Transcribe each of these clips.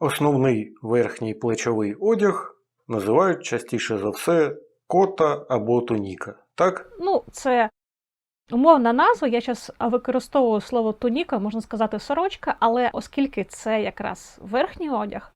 Основний верхній плечовий одяг називають частіше за все кота або туніка. Так? Ну, це умовна назва. Я зараз використовую слово туніка, можна сказати сорочка, але оскільки це якраз верхній одяг,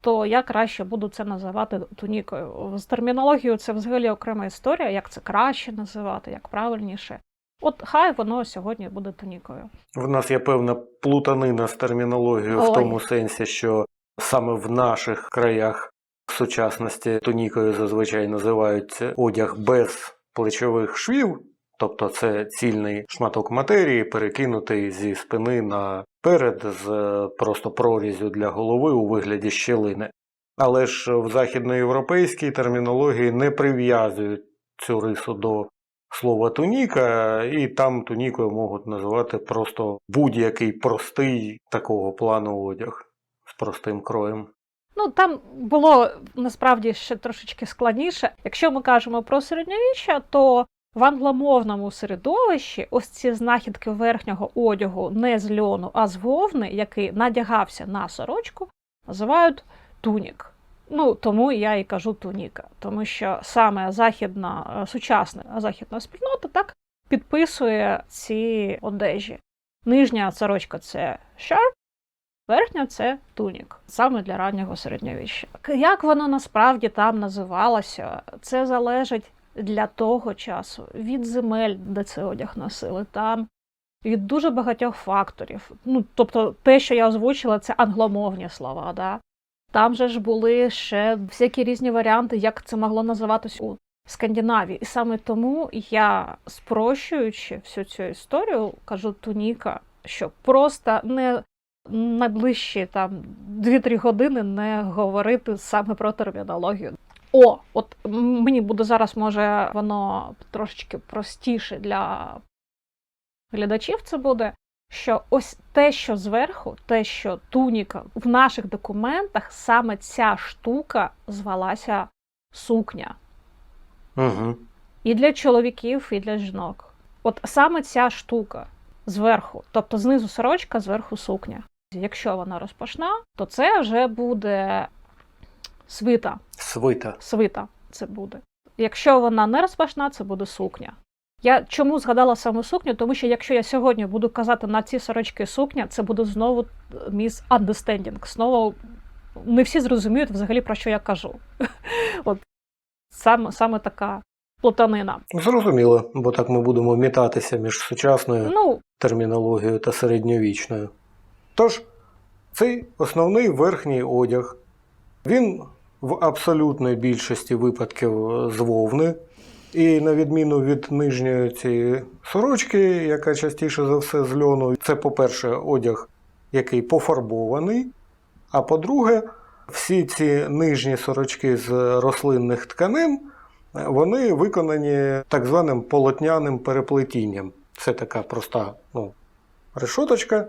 то я краще буду це називати тунікою. З термінологією це взагалі окрема історія, як це краще називати, як правильніше. От хай воно сьогодні буде тунікою. В нас є певна плутанина з термінологією в тому сенсі, що саме в наших краях в сучасності тунікою зазвичай називають одяг без плечових швів, тобто це цільний шматок матерії, перекинутий зі спини на перед з е, просто прорізю для голови у вигляді щілини. Але ж в західноєвропейській термінології не прив'язують цю рису до слова туніка, і там тунікою можуть називати просто будь-який простий такого плану одяг простим кроєм. Ну там було насправді ще трошечки складніше. Якщо ми кажемо про середньовіччя, то в англомовному середовищі ось ці знахідки верхнього одягу не з льону, а з вовни, який надягався на сорочку, називають тунік. Ну, тому я і кажу туніка, тому що саме західна, е, сучасна західна спільнота так підписує ці одежі. Нижня сорочка це шар, верхня це тунік, саме для раннього середньовіччя. Як воно насправді там називалося, це залежить для того часу від земель, де цей одяг носили, там від дуже багатьох факторів. Ну, тобто, те, що я озвучила, це англомовні слова. Да? Там же ж були ще всякі різні варіанти, як це могло називатись у Скандинавії. І саме тому я, спрощуючи всю цю історію, кажу туніка, що просто не найближчі там 2-3 години не говорити саме про термінологію. О, от мені буде зараз, може, воно трошечки простіше для глядачів це буде. Що ось те, що зверху, те, що туніка в наших документах, саме ця штука звалася сукня. Угу. І для чоловіків, і для жінок. От саме ця штука зверху, тобто знизу сорочка, зверху сукня. Якщо вона розпашна, то це вже буде свита. Свита. Свита це буде. Якщо вона не розпашна, це буде сукня. Я чому згадала саме сукню? Тому що якщо я сьогодні буду казати на ці сорочки сукня, це буде знову міс understanding. Знову не всі зрозуміють взагалі про що я кажу. От саме, саме така плутанина. Зрозуміло, бо так ми будемо мітатися між сучасною Ну, термінологією та середньовічною. Тож, цей основний верхній одяг, він в абсолютної більшості випадків з вовни, і на відміну від нижньої цієї сорочки, яка частіше за все з льону, це, по-перше, одяг, який пофарбований. А по-друге, всі ці нижні сорочки з рослинних тканин, вони виконані так званим полотняним переплетінням. Це така проста ну, решоточка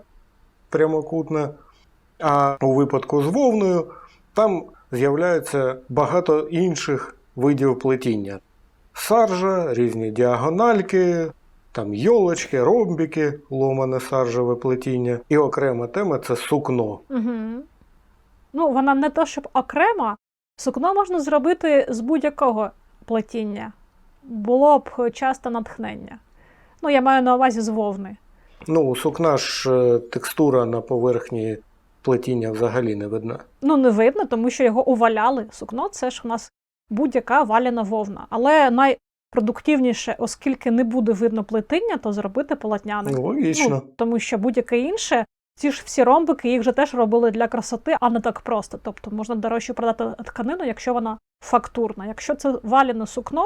прямокутна. А у випадку з вовною там з'являється багато інших видів плетіння. Саржа, різні діагональки, там йолочки, ромбіки, ломане саржеве плетіння. І окрема тема це сукно. угу. ну вона не то, щоб окремо. Сукно можна зробити з будь-якого плетіння. Було б часто натхнення. Ну, я маю на увазі з вовни. Ну, у сукна ж е, текстура на поверхні плетіння взагалі не видна. Ну, не видно, тому що його уваляли. Сукно це ж у нас будь-яка валяна вовна. Але найпродуктивніше, оскільки не буде видно плетіння, то зробити полотняне. Логічно. Ну, тому що будь-яке інше, ці ж всі ромбики, їх же теж робили для красоти, а не так просто. Тобто можна дорожче продати тканину, якщо вона фактурна. Якщо це валяне сукно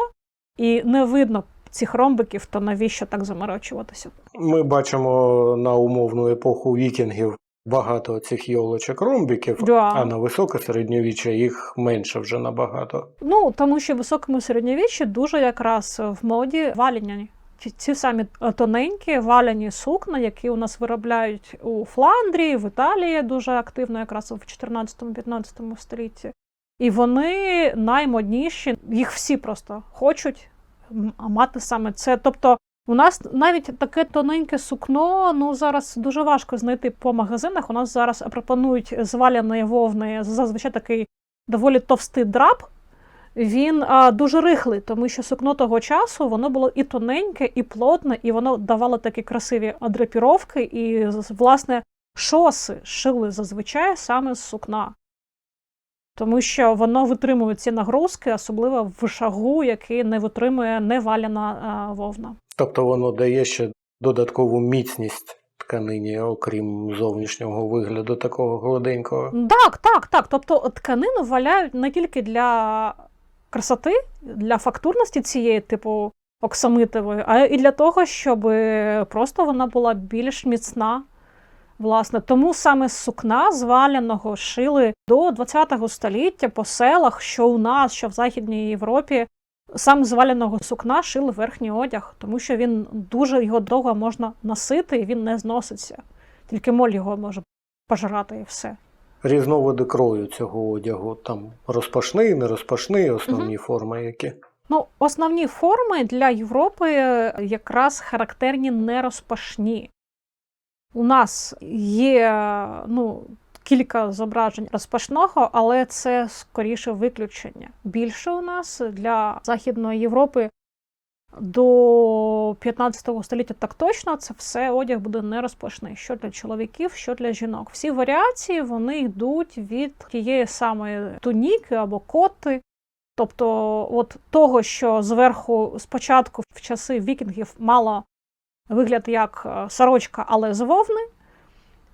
і не видно цих ромбиків, то навіщо так заморочуватися? Ми бачимо на умовну епоху вікінгів багато цих йолочок ромбіків, Да. а на високе середньовіччя їх менше вже набагато. Ну, тому що в високому середньовіччі дуже якраз в моді валяні. Ці, самі е, тоненькі валяні сукна, які у нас виробляють у Фландрії, в Італії дуже активно, якраз в 14-15 столітті. І вони наймодніші, їх всі просто хочуть мати саме це. Тобто У нас навіть таке тоненьке сукно, ну зараз дуже важко знайти по магазинах. У нас зараз пропонують з валяної вовни зазвичай такий доволі товстий драп. Він а, дуже рихлий, тому що сукно того часу воно було і тоненьке, і плотне, і воно давало такі красиві драпіровки, і власне шоси шили зазвичай саме з сукна. Тому що воно витримує ці нагрузки, особливо в шагу, який не витримує неваляна а, вовна. Тобто воно дає ще додаткову міцність тканині, окрім зовнішнього вигляду такого гладенького. Так, так, так. Тобто тканину валяють не тільки для красоти, для фактурності цієї, типу оксамитової, а і для того, щоб просто вона була більш міцна. Власне, тому саме з сукна зваляного шили до ХХ століття по селах, що у нас, що в Західній Європі, саме з валяного сукна шили верхній одяг, тому що він дуже його довго можна носити і він не зноситься. Тільки моль його може пожрати і все. Різновиди крою цього одягу. Там розпашний, нерозпашний, основні форми які. Ну, основні форми для Європи якраз характерні нерозпашні. У нас є ну, кілька зображень розпашного, але це скоріше виключення. Більше у нас для Західної Європи до 15 століття так точно це все одяг буде нерозпашний. Що для чоловіків, що для жінок. Всі варіації вони йдуть від тієї самої туніки або коти. Тобто, от того, що зверху спочатку в часи вікінгів мало вигляд як е, сорочка, але з вовни,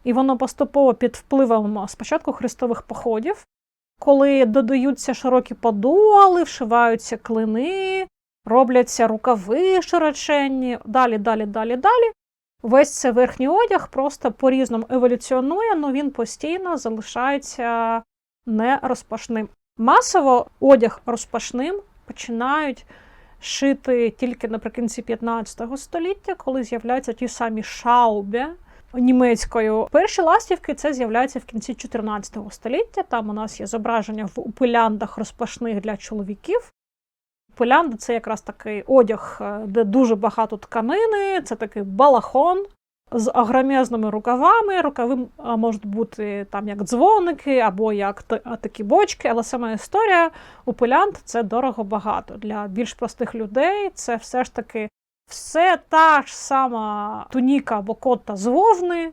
і воно поступово під впливом спочатку хрестових походів, коли додаються широкі подоли, вшиваються клини, робляться рукави широченні, далі, далі, далі, далі. Весь цей верхній одяг просто по-різному еволюціонує, але він постійно залишається нерозпашним. Масово одяг розпашним починають шити тільки наприкінці 15 століття, коли з'являються ті самі шаубі німецькою. Перші ластівки це з'являється в кінці 14 століття. Там у нас є зображення в упиляндах розпашних для чоловіків. Пилянда це якраз такий одяг, е, де дуже багато тканини, це такий балахон з агромезними рукавами. Рукави можуть бути там як дзвоники або як такі бочки, але сама історія упилянд це дорого багато. Для більш простих людей це все ж таки все та ж сама туніка або кота з вовни,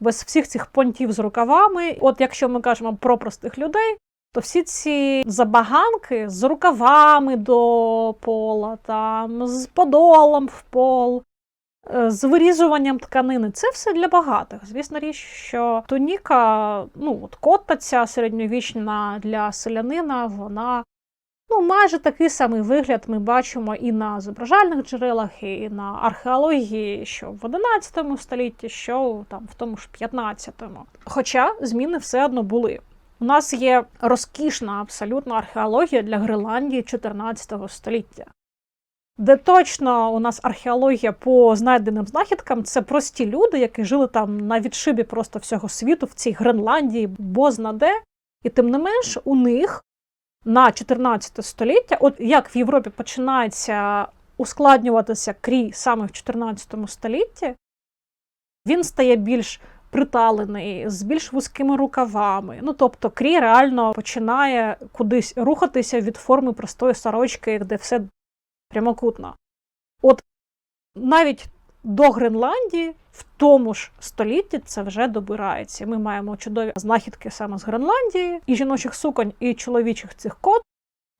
без всіх цих понтів з рукавами. От якщо ми кажемо про простих людей, то всі ці забаганки з рукавами до пола, там, з подолом в пол, з вирізуванням тканини, це все для багатих. Звісно річ, що туніка, ну, от кота ця середньовічна для селянина, вона ну, майже такий самий вигляд ми бачимо і на зображальних джерелах, і на археології, що в 11 столітті, що там в тому ж 15-му. Хоча зміни все одно були. У нас є розкішна абсолютно археологія для Гренландії 14 століття. Де точно у нас археологія по знайденим знахідкам це прості люди, які жили там на відшибі просто всього світу, в цій Гренландії, бозна де. І тим не менш, у них на 14 століття, от як в Європі починається ускладнюватися крій саме в 14 столітті, він стає більш приталений, з більш вузькими рукавами. Ну тобто, крій реально починає кудись рухатися від форми простої сорочки, де все прямокутно. От навіть до Гренландії в тому ж столітті це вже добирається. Ми маємо чудові знахідки саме з Гренландії, і жіночих суконь, і чоловічих цих кот,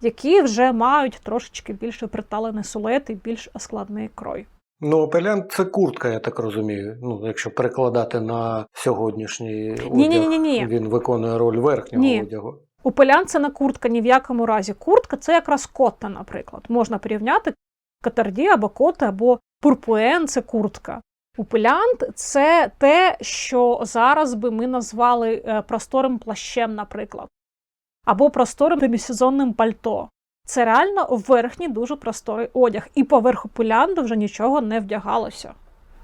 які вже мають трошечки більше приталений силует і більш складний крой. Ну, опелян це куртка, я так розумію. Ну, якщо перекладати на сьогоднішній одяг, Ні-ні-ні-ні. він виконує роль верхнього Ні. одягу. Упелян це не куртка ні в якому разі. Куртка це якраз котта, наприклад. Можна порівняти катарді або коти, або пурпуен це куртка. У Упелянт це те, що зараз би ми назвали е, просторим плащем, наприклад, або просторим демісезонним пальто. Це реально верхній дуже просторий одяг. І поверх упелянду вже нічого не вдягалося.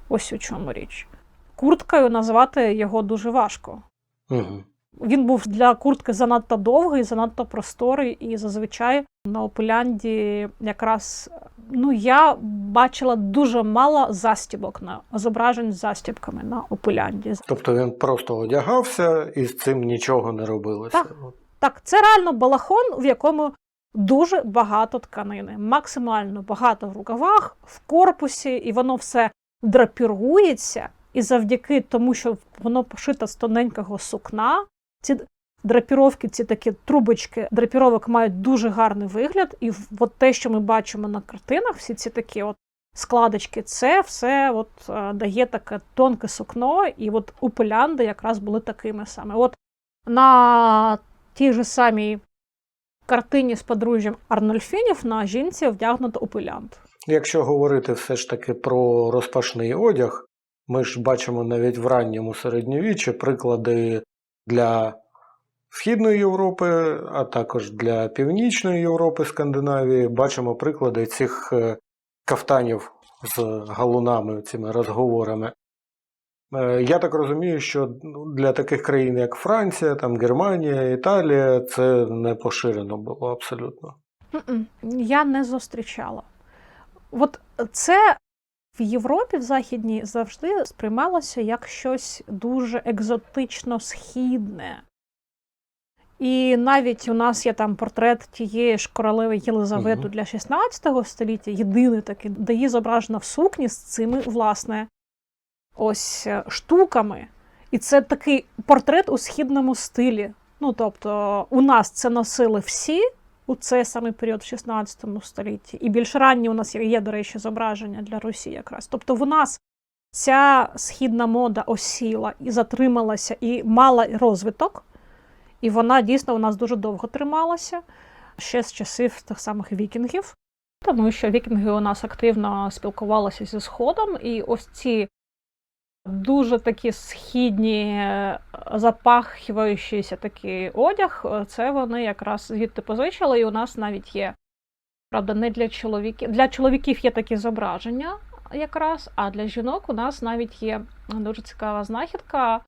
Ось у чому річ. Курткою назвати його дуже важко. Угу. Він був для куртки занадто довгий, занадто просторий, і зазвичай на Опулянді якраз ну я бачила дуже мало застібок на зображень з застібками на Опулянді. Тобто він просто одягався і з цим нічого не робилося. Так. Так, це реально балахон, в якому дуже багато тканини, максимально багато в рукавах, в корпусі, і воно все драпірується. І завдяки тому, що воно пошито з тоненького сукна, ці драпіровки, ці такі трубочки драпіровок мають дуже гарний вигляд. І от те, що ми бачимо на картинах, всі ці такі от складочки, це все от, е, дає таке тонке сукно, і от у Полянди якраз були такими саме. От на тій же самій картині з подружжям Арнольфінів на жінці вдягнуто опилянт. Якщо говорити все ж таки про розпашний одяг, ми ж бачимо навіть в ранньому середньовіччі приклади для Східної Європи, а також для Північної Європи, Скандинавії. Бачимо приклади цих е, кафтанів з галунами, цими розговорами. Е, Я так розумію, що ну, для таких країн, як Франція, там Германія, Італія, це не поширено було абсолютно. Я не зустрічала. От це в Європі, в Західній, завжди сприймалося як щось дуже екзотично східне. І навіть у нас є там портрет тієї ж королеви Єлизавети Мгм. для 16 століття, єдиний такий, де її зображена в сукні з цими, власне, ось е, штуками. І це такий портрет у східному стилі. Ну, тобто, у нас це носили всі у цей самий період в 16 столітті. І більш ранні у нас є, до речі, зображення для Русі якраз. Тобто, в нас ця східна мода осіла і затрималася, і мала розвиток. І вона дійсно у нас дуже довго трималася ще з часів тих самих вікінгів, тому що вікінги у нас активно спілкувалися зі Сходом, і ось ці дуже такі східні е, запахиваючийся такий одяг, е, це вони якраз звідти позичили, і у нас навіть є. Правда, не для чоловіків. Для чоловіків є такі зображення якраз, а для жінок у нас навіть є дуже цікава знахідка.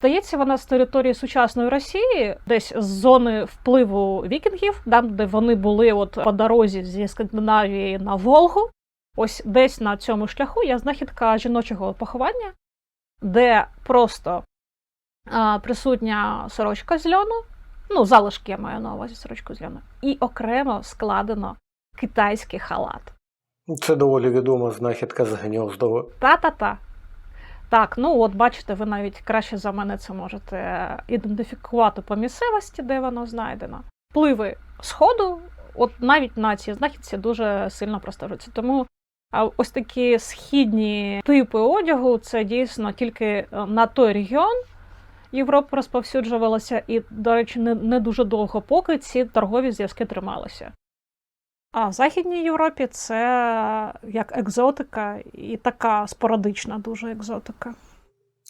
Здається, вона з території сучасної Росії, десь з зони впливу вікінгів, там, де вони були от по дорозі зі Скандинавії на Волгу. Ось десь на цьому шляху є знахідка жіночого поховання, де просто присутня сорочка з льону, ну, залишки я маю на увазі сорочку з льону, і окремо складено китайський халат. Це доволі відома знахідка з Гньоздова. Та-та-та. Так, ну от бачите, ви навіть краще за мене це можете ідентифікувати по місцевості, де воно знайдено. Впливи сходу, от навіть на цій знахідці дуже сильно простежуються. Тому а, ось такі східні типи одягу це дійсно тільки е, на той регіон Європи розповсюджувалося, і, до речі, не, не дуже довго, поки ці торгові зв'язки трималися. А в Західній Європі це як екзотика і така спорадична дуже екзотика.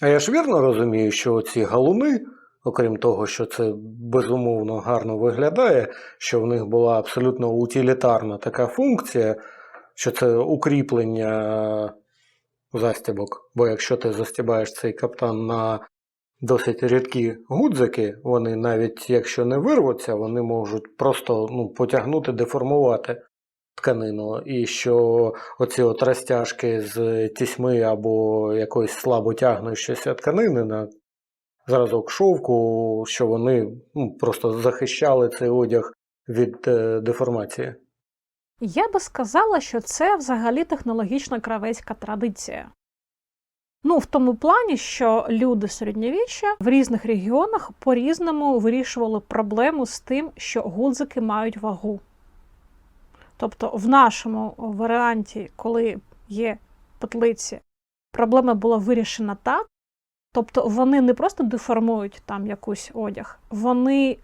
А я ж вірно розумію, що ці галуни, окрім того, що це безумовно гарно виглядає, що в них була абсолютно утилітарна така функція, що це укріплення застібок. Бо якщо ти застібаєш цей каптан на досить рідкі гудзики, вони навіть якщо не вирвуться, вони можуть просто ну, потягнути, деформувати тканину. І що оці от розтяжки з тісьми або якоїсь слабо тягнущоїся тканини на зразок шовку, що вони ну, просто захищали цей одяг від е, деформації. Я би сказала, що це взагалі технологічна кравецька традиція. Ну, в тому плані, що люди середньовіччя в різних регіонах по-різному вирішували проблему з тим, що гудзики мають вагу. Тобто, в нашому варіанті, коли є петлиці, проблема була вирішена так. Тобто вони не просто деформують там якусь одяг, вони,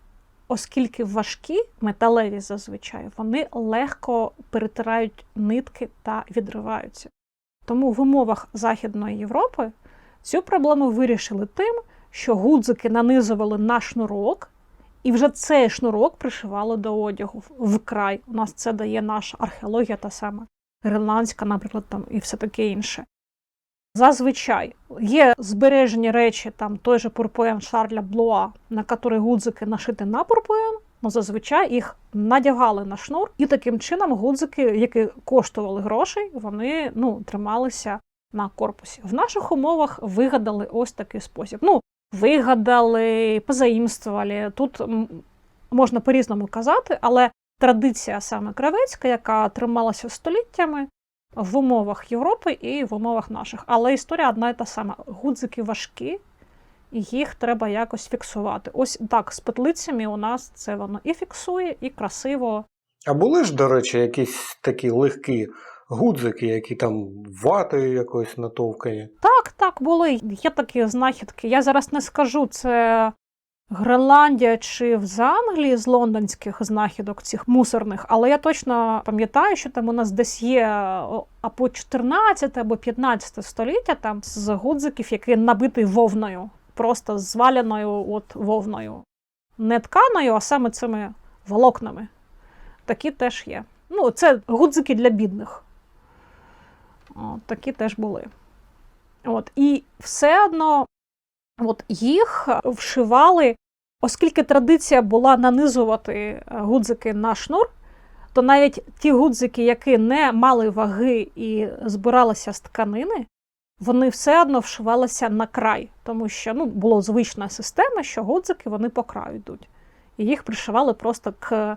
оскільки важкі, металеві зазвичай, вони легко перетирають нитки та відриваються. Тому в умовах Західної Європи цю проблему вирішили тим, що гудзики нанизували на шнурок, і вже цей шнурок пришивали до одягу в край. У нас це дає наша археологія, та сама гренландська, наприклад, там і все таке інше. Зазвичай є збережені речі, там той же пурпуен Шарля Блуа, на який гудзики нашити на пурпуен, Ну, зазвичай їх надягали на шнур, і таким чином гудзики, які коштували грошей, вони ну, трималися на корпусі. В наших умовах вигадали ось такий спосіб. Ну, вигадали, позаїмствували. Тут можна по-різному казати, але традиція саме кравецька, яка трималася століттями в умовах Європи і в умовах наших. Але історія одна і та сама. Гудзики важкі, і їх треба якось фіксувати. Ось так, з петлицями у нас це воно і фіксує, і красиво. А були ж, до речі, якісь такі легкі гудзики, які там ватою якоюсь натовкані. Так, так, були. Є такі знахідки. Я зараз не скажу, це Гренландія чи з Англії з лондонських знахідок цих мусорних, але я точно пам'ятаю, що там у нас десь є або 14 або 15 століття там з гудзиків, який набитий вовною, просто зваляною от вовною. Не тканою, а саме цими волокнами. Такі теж є. Ну, це гудзики для бідних. От, такі теж були. От, і все одно от їх вшивали, оскільки традиція була нанизувати е, гудзики на шнур, то навіть ті гудзики, які не мали ваги і збиралися з тканини, вони все одно вшивалися на край, тому що ну, була звична система, що гудзики вони по краю йдуть. І їх пришивали просто к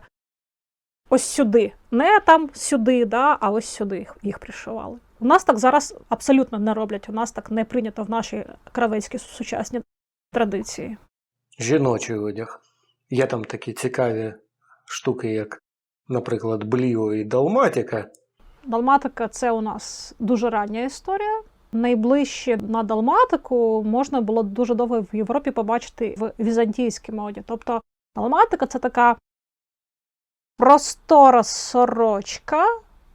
ось сюди. Не там сюди, да, а ось сюди їх, їх пришивали. У нас так зараз абсолютно не роблять. У нас так не прийнято в нашій кравецькій сучасній традиції. Жіночий одяг. Є там такі цікаві штуки, як, наприклад, бліо і далматіка. Далматика це у нас дуже рання історія. Найближче на далматику можна було дуже довго в Європі побачити в візантійській моді. Тобто далматика це така простора сорочка,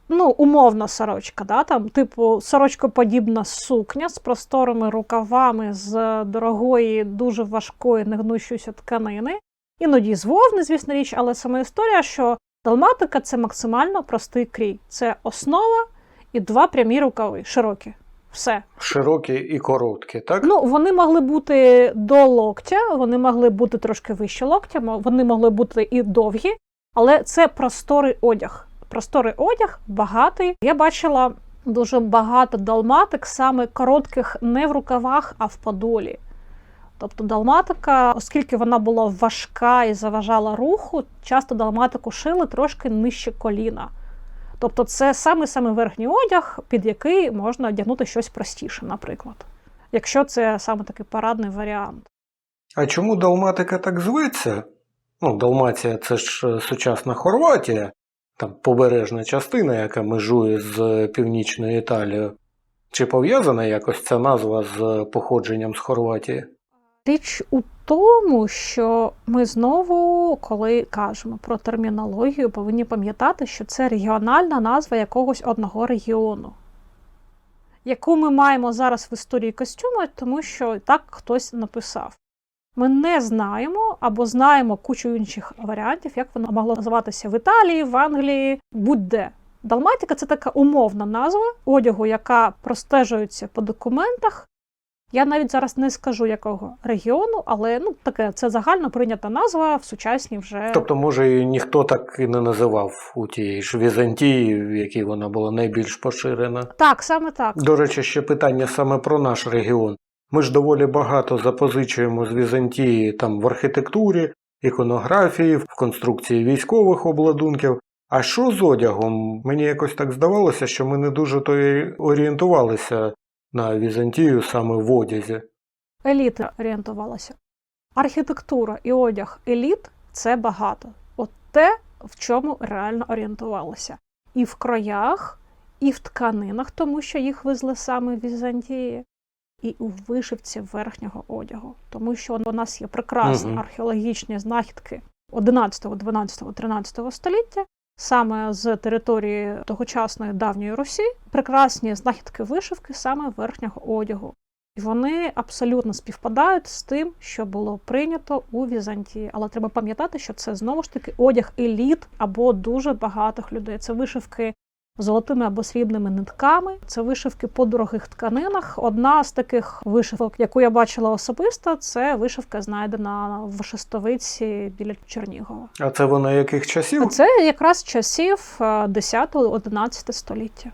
ну, умовна сорочка, да? там, типу сорочкоподібна сукня з просторими рукавами з дорогої, дуже важкої, негнущої тканини. Іноді з вовни, звісно річ, але сама історія, що далматика це максимально простий крій. Це основа і два прямі рукави, широкі. Все. Широкі і короткі, так? Ну, вони могли бути до локтя, вони могли бути трошки вище локтя, вони могли бути і довгі, але це просторий одяг. Просторий одяг, багатий. Я бачила дуже багато далматик, саме коротких не в рукавах, а в подолі. Тобто далматика, оскільки вона була важка і заважала руху, часто далматику шили трошки нижче коліна. Тобто це саме саме верхній одяг, під який можна одягнути щось простіше, наприклад. Якщо це саме такий парадний варіант. А чому Далматика так зветься? Ну, Далмація це ж е, сучасна Хорватія, там побережна частина, яка межує з північною Італією. Чи пов'язана якось ця назва з походженням з Хорватії? Річ у тому, що ми знову, коли кажемо про термінологію, повинні пам'ятати, що це регіональна назва якогось одного регіону, яку ми маємо зараз в історії костюму, тому що так хтось написав. Ми не знаємо або знаємо кучу інших варіантів, як воно могло називатися в Італії, в Англії, будь-де. Далматика це така умовна назва одягу, яка простежується по документах. Я навіть зараз не скажу якого регіону, але ну таке це загально прийнята назва в сучасній вже Тобто, може, і ніхто так і не називав у тій ж Візантії, в якій вона була найбільш поширена. так, саме так. До речі, ще питання саме про наш регіон. Ми ж доволі багато запозичуємо з Візантії там в архітектурі, іконографії, в конструкції військових обладунків. А що з одягом? Мені якось так здавалося, що ми не дуже то й орієнтувалися на Візантію саме в одязі. Еліта орієнтувалася. Архітектура і одяг еліт це багато. От те, в чому реально орієнтувалося. І в кроях, і в тканинах, тому що їх везли саме в Візантії, і у вишивці верхнього одягу, тому що у нас є прекрасні Мгм. археологічні знахідки 11, 12, 13 століття, саме з території тогочасної давньої Русі, прекрасні знахідки вишивки саме верхнього одягу. І вони абсолютно співпадають з тим, що було прийнято у Візантії. Але треба пам'ятати, що це знову ж таки одяг еліт або дуже багатих людей. Це вишивки золотими або срібними нитками. Це вишивки по дорогих тканинах. Одна з таких вишивок, яку я бачила особисто, це вишивка, знайдена в Шестовиці біля Чернігова. А це вона яких часів? Це якраз часів 10-11 століття.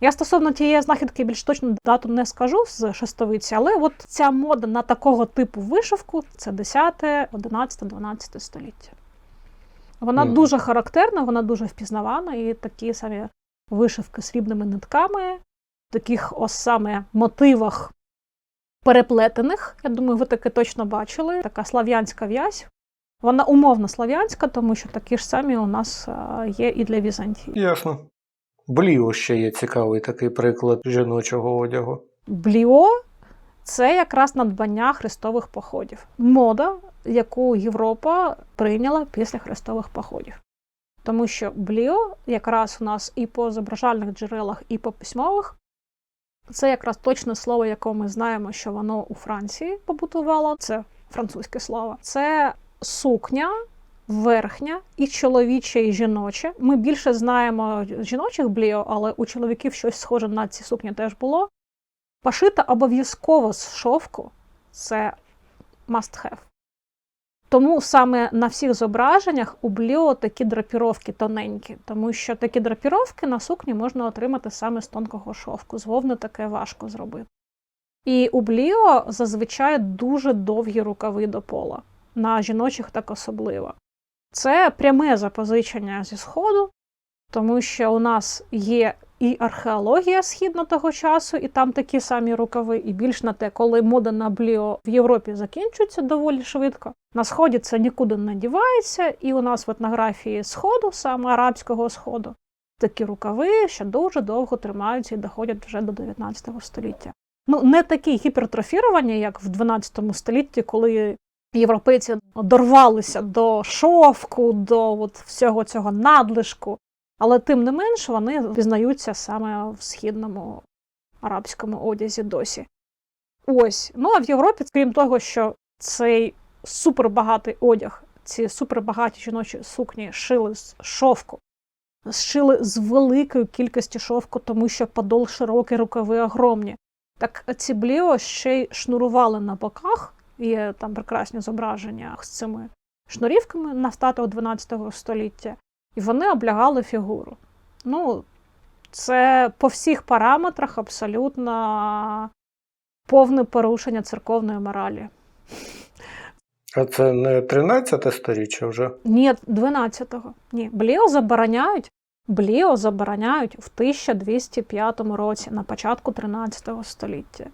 Я стосовно тієї знахідки більш точну дату не скажу з шестовиці, але от ця мода на такого типу вишивку це 10, 11, 12 століття. Вона Мгм. дуже характерна, вона дуже впізнавана, і такі самі вишивки срібними нитками, в таких ось саме мотивах переплетених. Я думаю, ви таке точно бачили. Така слав'янська в'язь. Вона умовно слав'янська, тому що такі ж самі у нас є і для Візантії. Ясно. Бліо ще є цікавий такий приклад жіночого одягу. Бліо це якраз надбання хрестових походів. Мода, яку Європа прийняла після хрестових походів. Тому що бліо якраз у нас і по зображальних джерелах, і по письмових. Це якраз точне слово, яке ми знаємо, що воно у Франції побутувало. Це французьке слово. Це сукня, верхня і чоловіче, і жіноче. Ми більше знаємо жіночих бліо, але у чоловіків щось схоже на ці сукні теж було. Пошита обов'язково з шовку це must have. Тому саме на всіх зображеннях у бліо такі драпіровки тоненькі, тому що такі драпіровки на сукні можна отримати саме з тонкого шовку. З вовни таке важко зробити. І у бліо зазвичай дуже довгі рукави до пола, на жіночих так особливо. Це пряме запозичення зі сходу, тому що у нас є і археологія східна того часу, і там такі самі рукави, і більш на те, коли мода на бліо в Європі закінчується доволі швидко. На сході це нікуди не дівається, і у нас в етнографії сходу, саме арабського сходу, такі рукави ще дуже довго тримаються і доходять вже до 19 століття. Ну, не такі гіпертрофіровані, як в 12 столітті, коли європейці дорвалися до шовку, до от всього цього надлишку. Але тим не менш вони пізнаються саме в східному арабському одязі досі. Ось. Ну а в Європі, крім того, що цей супербагатий одяг, ці супербагаті жіночі сукні шили з шовку, шили з великою кількістю шовку, тому що подол широкий, рукави огромні. Так ці бліо ще й шнурували на боках, є там прекрасні зображення з цими шнурівками на статуях 12 століття, і вони облягали фігуру. Ну, це по всіх параметрах абсолютно повне порушення церковної моралі. А це не 13 сторіччя вже? Ні, 12-го. Ні, Бліо забороняють. Бліо забороняють в 1205 році, на початку 13 століття.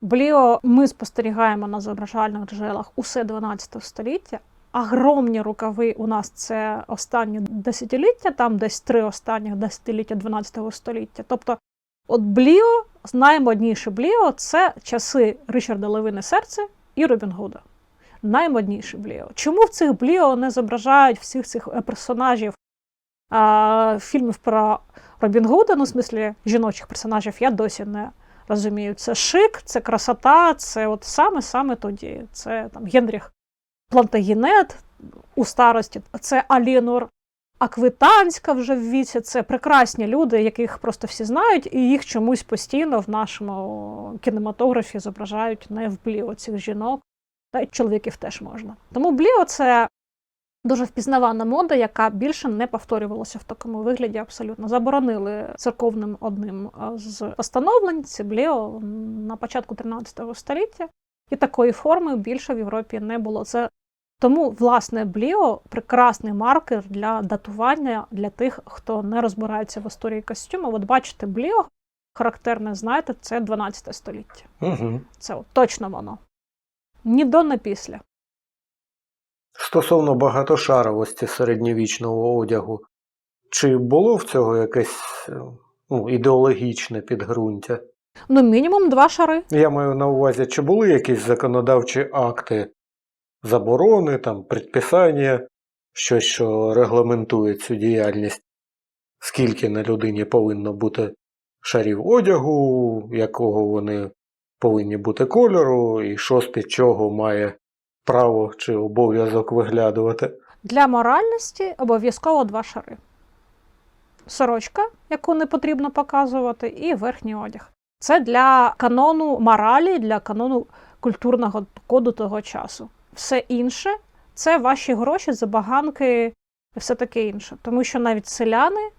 Бліо ми спостерігаємо на зображальних джерелах усе 12 століття. Огромні рукави у нас це останні десятиліття, там десь три останніх десятиліття 12 століття. Тобто, от Бліо, наймодніше Бліо це часи Ричарда Левини Серце і Робін Гуда. Наймодніше Бліо. Чому в цих Бліо не зображають всіх цих е, персонажів а, фільмів про Робін Гуда, ну, в смислі жіночих персонажів, я досі не розумію. Це шик, це красота, це от саме-саме тоді. Це там Генріх Плантагінет у старості, це Алінор Аквитанська вже в віці. Це прекрасні люди, яких просто всі знають, і їх чомусь постійно в нашому кінематографі зображають не в бліо цих жінок, та й чоловіків теж можна. Тому бліо це дуже впізнавана мода, яка більше не повторювалася в такому вигляді абсолютно. Заборонили церковним одним з постановлень це бліо на початку 13 століття, і такої форми більше в Європі не було. Це тому, власне, бліо прекрасний маркер для датування для тих, хто не розбирається в історії костюму. От бачите, бліо характерне, знаєте, це 12 століття. Угу. Це от, точно воно. Ні до, ні після. Стосовно багатошаровості середньовічного одягу, чи було в цього якесь ну, ідеологічне підґрунтя? Ну, мінімум два шари. Я маю на увазі, чи були якісь законодавчі акти заборони, там, предписання, щось, що регламентує цю діяльність, скільки на людині повинно бути шарів одягу, якого вони повинні бути кольору, і що з-під чого має право чи обов'язок виглядувати. Для моральності обов'язково два шари. сорочка, яку не потрібно показувати, і верхній одяг. Це для канону моралі, для канону культурного коду того часу. Все інше це ваші гроші, забаганки і все таке інше. Тому що навіть селяни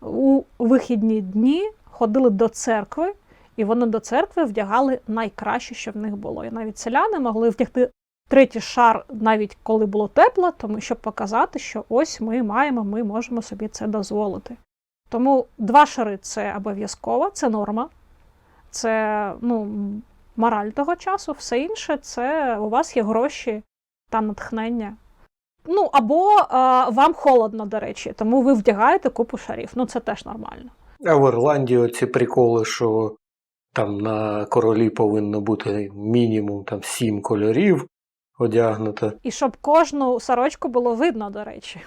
у вихідні дні ходили до церкви, і вони до церкви вдягали найкраще, що в них було. І навіть селяни могли вдягти третій шар, навіть коли було тепло, тому щоб показати, що ось ми маємо, ми можемо собі це дозволити. Тому два шари це обов'язково, це норма, це ну, мораль того часу, все інше це у вас є гроші та натхнення. Ну, або е, вам холодно, до речі, тому ви вдягаєте купу шарів. Ну, це теж нормально. А в Ірландії оці приколи, що там на королі повинно бути мінімум там сім кольорів одягнуто, І щоб кожну сорочку було видно, до речі.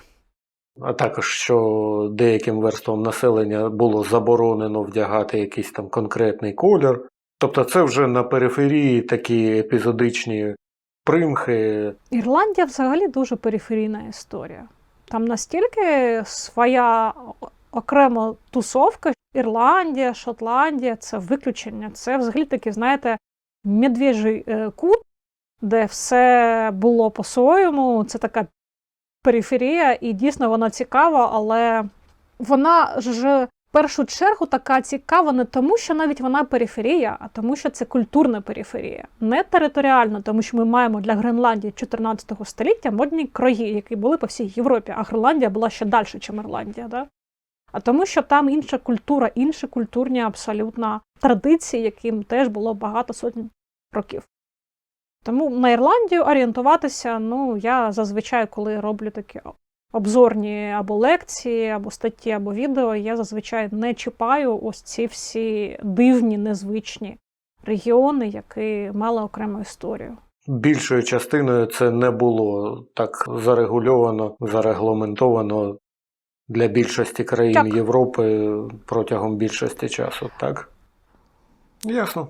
а також що деяким верствам населення було заборонено вдягати якийсь там конкретний колір. Тобто це вже на периферії такі епізодичні примхи. Ірландія взагалі дуже периферійна історія. Там настільки своя окрема тусовка. Ірландія, Шотландія це виключення. Це взагалі такий, знаєте, медвежий е, кут, де все було по-своєму. Це така периферія, і дійсно вона цікава, але вона ж першу чергу така цікава не тому, що навіть вона периферія, а тому, що це культурна периферія, не територіальна, тому що ми маємо для Гренландії 14 століття модні краї, які були по всій Європі, а Гренландія була ще далі, ніж Ірландія. Да? А тому, що там інша культура, інші культурні абсолютно традиції, яким теж було багато сотень років. Тому на Ірландію орієнтуватися, ну, я зазвичай, коли роблю такі обзорні або лекції, або статті, або відео, я зазвичай не чіпаю ось ці всі дивні, незвичні регіони, які мали окрему історію. Більшою частиною це не було так зарегульовано, зарегламентовано для більшості країн Так. Європи протягом більшості часу, так? Ясно.